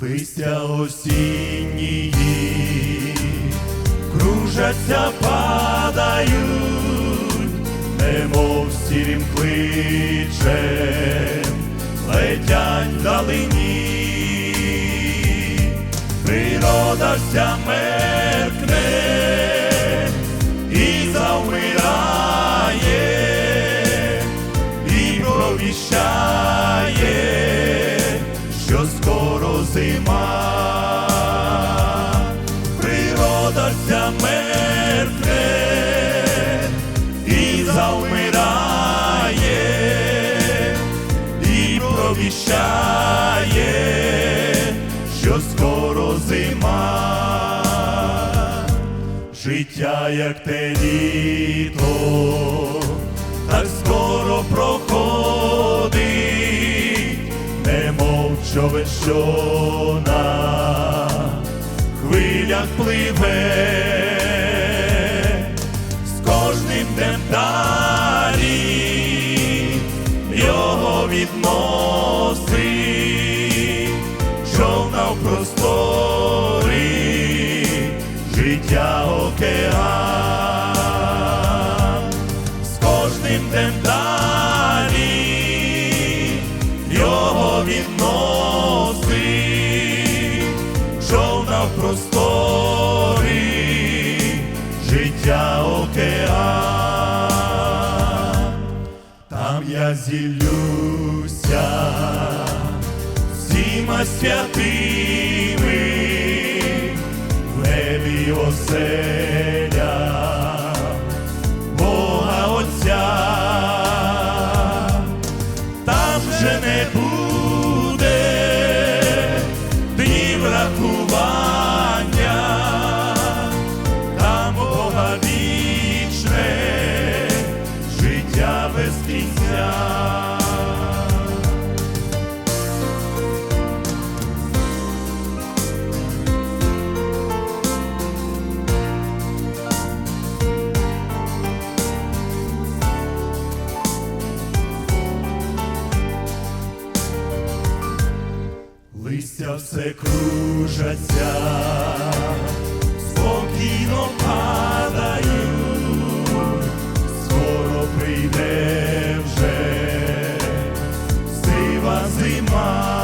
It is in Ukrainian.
листя осіннії, кружаться, падають, немов сірім кличем, летять вдалині, природа вся меркне завмирає, і провіщає, що скоро зима. Життя, як те літо, так скоро проходить, немов човен, що на хвилях пливе, човна просторі, життя океан, з кожним днем далі його відносить, човна в просторі, життя океан, там я зіллюся всіма листя все кружаться, спокійно падають, скоро прийде вже сива зима.